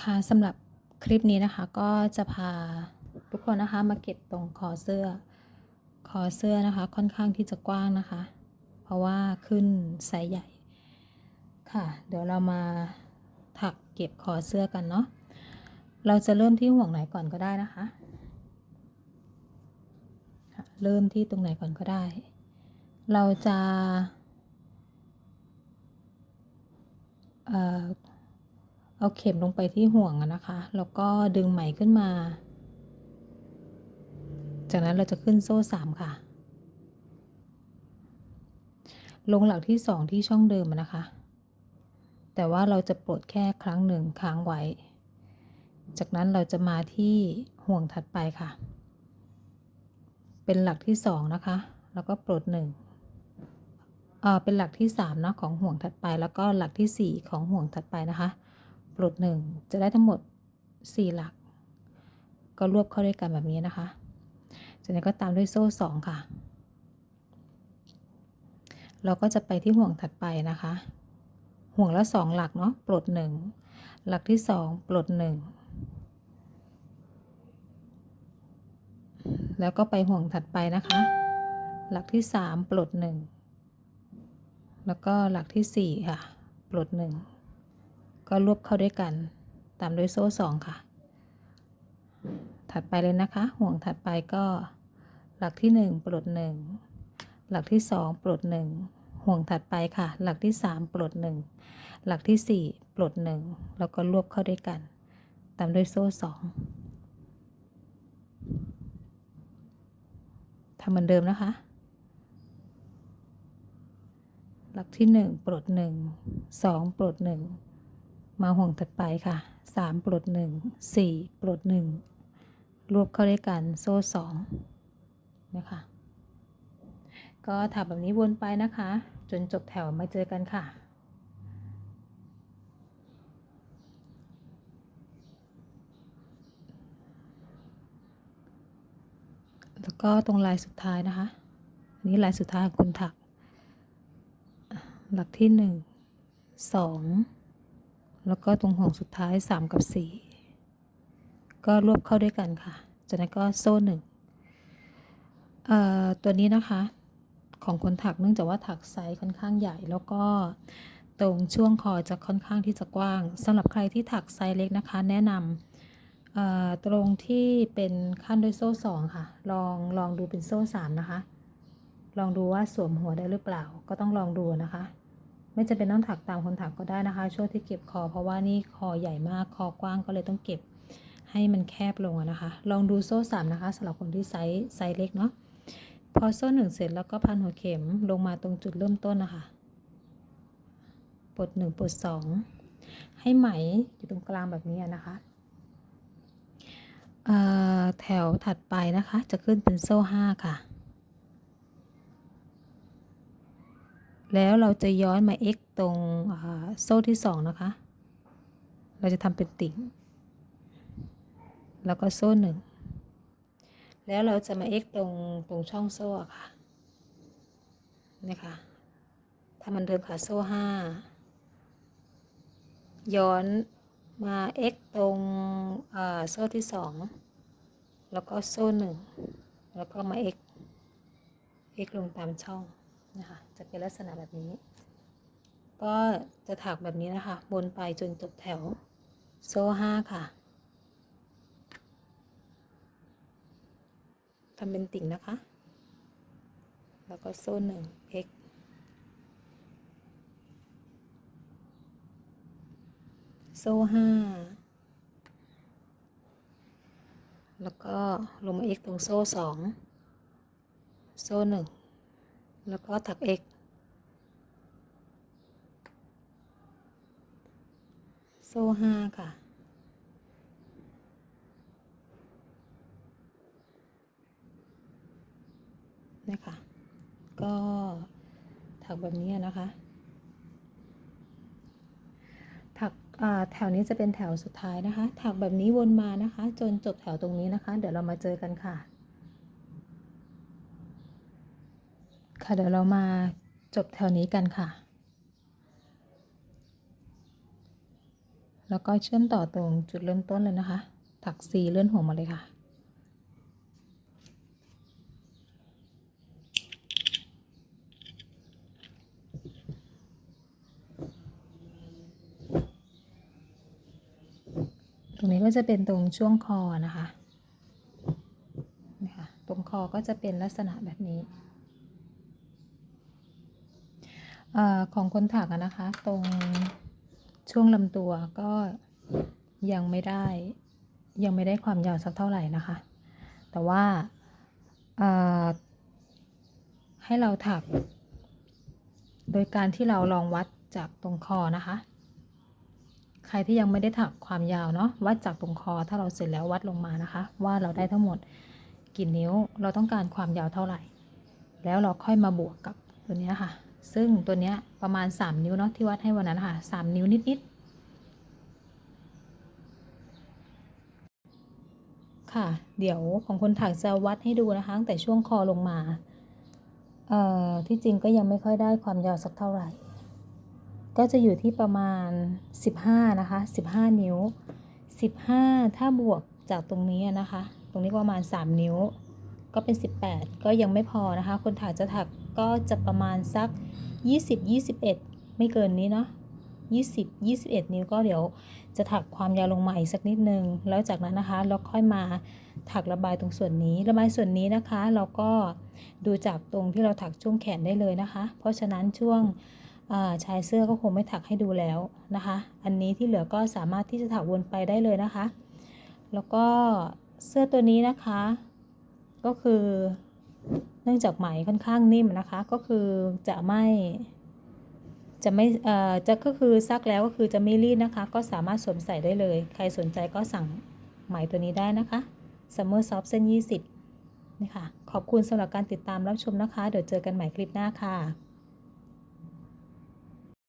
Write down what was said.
ค่ะสำหรับคลิปนี้นะคะก็จะพาทุกคนนะคะมาเก็บตรงคอเสื้อ คอเสื้อนะคะค่อนข้างที่จะกว้างนะคะ เพราะว่าขึ้นไซส์ใหญ่ค่ะ เดี๋ยวเรามาถักเก็บคอเสื้อกันเนาะเราจะเริ่มที่ห่วงไหนก่อนก็ได้นะคะ เริ่มที่ตรงไหนก่อนก็ได้ เราจะ เอาเข็มลงไปที่ห่วงนะคะ แล้วก็ดึงไหมขึ้นมา จากนั้นเราจะขึ้นโซ่สามค่ะ ลงหลักที่สองที่ช่องเดิมนะคะ แต่ว่าเราจะปลดแค่ครั้งหนึ่งค้างไว้ จากนั้นเราจะมาที่ห่วงถัดไปค่ะ เป็นหลักที่สองนะคะ แล้วก็ปลดหนึ่งเอ่อเป็นหลักที่สามนะของห่วงถัดไปแล้วก็หลักที่สี่ของห่วงถัดไปนะคะ ปลดหนึ่งจะได้ทั้งหมดสี่หลัก ก็รวบเข้าด้วยกันแบบนี้นะคะจากนั้นก็ตามด้วยโซ่สองค่ะ เราก็จะไปที่ห่วงถัดไปนะคะ ห่วงละสองหลักเนาะปลดหนึ่งหลักที่สองปลดหนึ่งแล้วก็ไปห่วงถัดไปนะคะ หลักที่สามปลดหนึ่งแล้วก็หลักที่สี่ค่ะ ปลดหนึ่ง ก็รวบเข้าด้วยกัน ตามด้วยโซ่สองค่ะ ถัดไปเลยนะคะ ห่วงถัดไปก็หลักที่หนึ่งปลดหนึ่งหลักที่สองปลดหนึ่งห่วงถัดไปค่ะ หลักที่สามปลดหนึ่งหลักที่สี่ปลดหนึ่งแล้วก็รวบเข้าด้วยกัน ตามด้วยโซ่สองทำเหมือนเดิมนะคะ หลักที่หนึ่งปลดหนึ่งสองปลดหนึ่ง มาห่วงถัดไปค่ะสามปลดหนึ่งสี่ปลดหนึ่งรวบเข้าด้วยกันโซ่สองนะคะ ก็ถักแบบนี้วนไปนะคะ จนจบแถวมาเจอกันค่ะแล้วก็ตรงลายสุดท้ายนะคะ อันนี้ลายสุดท้ายของคุณถัก หลักที่หนึ่งสอง แล้วก็ตรงห่วงสุดท้ายสามกับสี่ก็รวบเข้าด้วยกันค่ะ จากนั้นก็โซ่หนึ่งเอ่อตัวนี้นะคะของคนถักเนื่องจากว่าถักไซส์ค่อนข้างใหญ่ แล้วก็ตรงช่วงคอจะค่อนข้างที่จะกว้างสำหรับใครที่ถักไซส์เล็กนะคะ แนะนำตรงที่เป็นขั้นด้วยโซ่สองค่ะ ลองลองดูเป็นโซ่สามนะคะ ลองดูว่าสวมหัวได้หรือเปล่า ก็ต้องลองดูนะคะ ไม่จะเป็นต้องถักตามคนถักก็ได้นะคะ ช่วงที่เก็บคอ เพราะว่านี่คอใหญ่มากคอกว้างก็เลยต้องเก็บให้มันแคบลงนะคะ ลองดูโซ่สามนะคะสำหรับคนที่ไซส์ไซส์เล็กเนาะพอโซ่หนึ่งเสร็จแล้วก็พันหัวเข็มลงมาตรงจุดเริ่มต้นนะคะปลดหนึ่งปลดสองให้ไหมอยู่ตรงกลางแบบนี้นะคะแถวถัดไปนะคะจะขึ้นเป็นโซ่ห้าค่ะ แล้วเราจะย้อนมา x ตรงโซ่ที่สองนะคะ เราจะทำเป็นติ่ง แล้วก็โซ่หนึ่ง แล้วเราจะมา x ตรงตรงช่องโซ่ะค่ะนะคะถ้ามันเดิมค่ะโซ่ห้าย้อนมา x ตรงโซ่ที่สองแล้วก็โซ่หนึ่งแล้วก็มา x x ลงตามช่อง นะคะ จะเป็นลักษณะแบบนี้ ก็จะถักแบบนี้นะคะ บนไปจนจบแถวโซ่ห้าค่ะทำเป็นติ่งนะคะ แล้วก็โซ่หนึ่ง x โซ่ห้าแล้วก็ลงมา x ตรงโซ่สองโซ่หนึ่ง แล้วก็ถัก x โซ่ห้าค่ะนะคะก็ถักแบบนี้นะคะ ถักแถวนี้จะเป็นแถวสุดท้ายนะคะ ถักแบบนี้วนมานะคะ จนจบแถวตรงนี้นะคะ เดี๋ยวเรามาเจอกันค่ะ ค่ะ เดี๋ยวเรามาจบแถวนี้กันค่ะ แล้วก็เชื่อมต่อตรงจุดเริ่มต้นเลยนะคะ ถักสีเลื่อนหัวมาเลยค่ะตรงนี้ก็จะเป็นตรงช่วงคอนะคะนี่ค่ะตรงคอก็จะเป็นลักษณะแบบนี้เอของคนถักนะคะ ตรงช่วงลำตัวก็ยังไม่ได้ยังไม่ได้ความยาวสักเท่าไหร่นะคะ แต่ว่าให้เราถัก โดยการที่เราลองวัดจากตรงคอนะคะ ใครที่ยังไม่ได้ถักความยาวเนาะวัดจากตรงคอถ้าเราเสร็จแล้ววัดลงมานะคะ ว่าเราได้ทั้งหมดกี่นิ้ว เราต้องการความยาวเท่าไหร่ แล้วเราค่อยมาบวกกับตัวนี้ค่ะ ซึ่งตัวเนี้ยประมาณ 3 นิ้วเนาะที่วัดให้วันนั้นค่ะ 3 นิ้วนิดๆ ค่ะ เดี๋ยวของคนถักจะวัดให้ดูนะคะตั้งแต่ช่วงคอลงมา เอ่อ ที่จริงก็ยังไม่ค่อยได้ความยาวสักเท่าไหร่ ก็จะอยู่ที่ประมาณ 15 นะคะ 15 นิ้ว 15 ถ้าบวกจากตรงนี้นะคะ ตรงนี้ประมาณ 3 นิ้ว ก็เป็น 18 ก็ยังไม่พอนะคะ คนถักจะถักก็จะประมาณสัก 20 21 ไม่เกินนี้เนาะ20 21 นิ้วก็เดี๋ยวจะถักความยาวลงมาอีกสักนิดนึง แล้วจากนั้นนะคะเราค่อยมาถักระบายตรงส่วนนี้ ระบายส่วนนี้นะคะ เราก็ดูจากตรงที่เราถักช่วงแขนได้เลยนะคะ เพราะฉะนั้นช่วงาชายเสื้อก็คงไม่ถักให้ดูแล้วนะคะ อันนี้ที่เหลือก็สามารถที่จะถักวนไปได้เลยนะคะ แล้วก็เสื้อตัวนี้นะคะ ก็คือ เนื่องจากไหมค่อนข้างนิ่มนะคะ ก็คือจะไม่จะไม่เอ่อจะก็คือซักแล้วก็คือจะไม่รีดนะคะ ก็สามารถสวมใส่ได้เลย ใครสนใจก็สั่งไหมตัวนี้ได้นะคะ Summer Soft เส้น 20นี่ค่ะ ขอบคุณสำหรับการติดตามรับชมนะคะ เดี๋ยวเจอกันใหม่คลิปหน้าค่ะ